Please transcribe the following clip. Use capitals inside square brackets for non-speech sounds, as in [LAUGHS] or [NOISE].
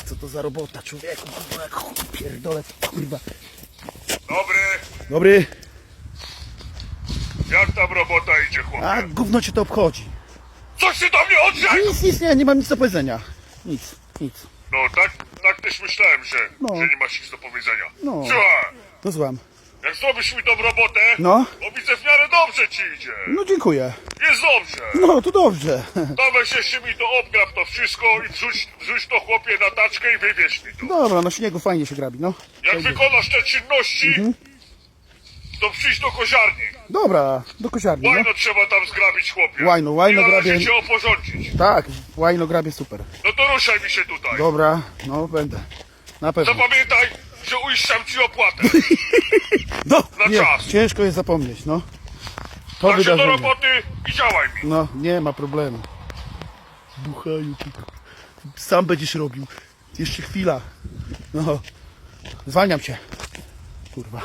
Co to za robota, człowieku, kurwa, jak chuj pierdolę, kurwa. Dobry, Dobry, jak tam robota idzie, chłopie? a gówno cię to obchodzi. Coś się do mnie odrzekł! Nic, nic, nie, nie mam nic do powiedzenia. Nic, nic. No tak, tak też myślałem, że, No. że nie masz nic do powiedzenia. No. Słuchaj, No złam. jak zrobisz mi tą robotę, No. to widzę w miarę dobrze ci idzie. No dziękuję. Jest dobrze. No, to dobrze. [LAUGHS] Weź jeszcze mi to obgrab to wszystko i wrzuć, wrzuć to chłopie na taczkę i wywieź mi to. Dobra, na śniegu fajnie się grabi, no. Jak wykonasz te czynności, Mhm. to przyjdź do koziarni. Dobra, do kosiarni, no. Łajno trzeba tam zgrabić, chłopie. Łajno, łajno I należy grabię. cię oporządzić. Tak, łajno grabie super. No to ruszaj mi się tutaj. Dobra, no będę. Na pewno. Zapamiętaj, że uiszczam ci opłatę. [LAUGHS] No, na nie, czas. ciężko jest zapomnieć, no. Także do roboty i działaj mi. No, nie ma problemu. Buchaju tylko. Sam będziesz robił. Jeszcze chwila. No. Zwalniam cię. Kurwa.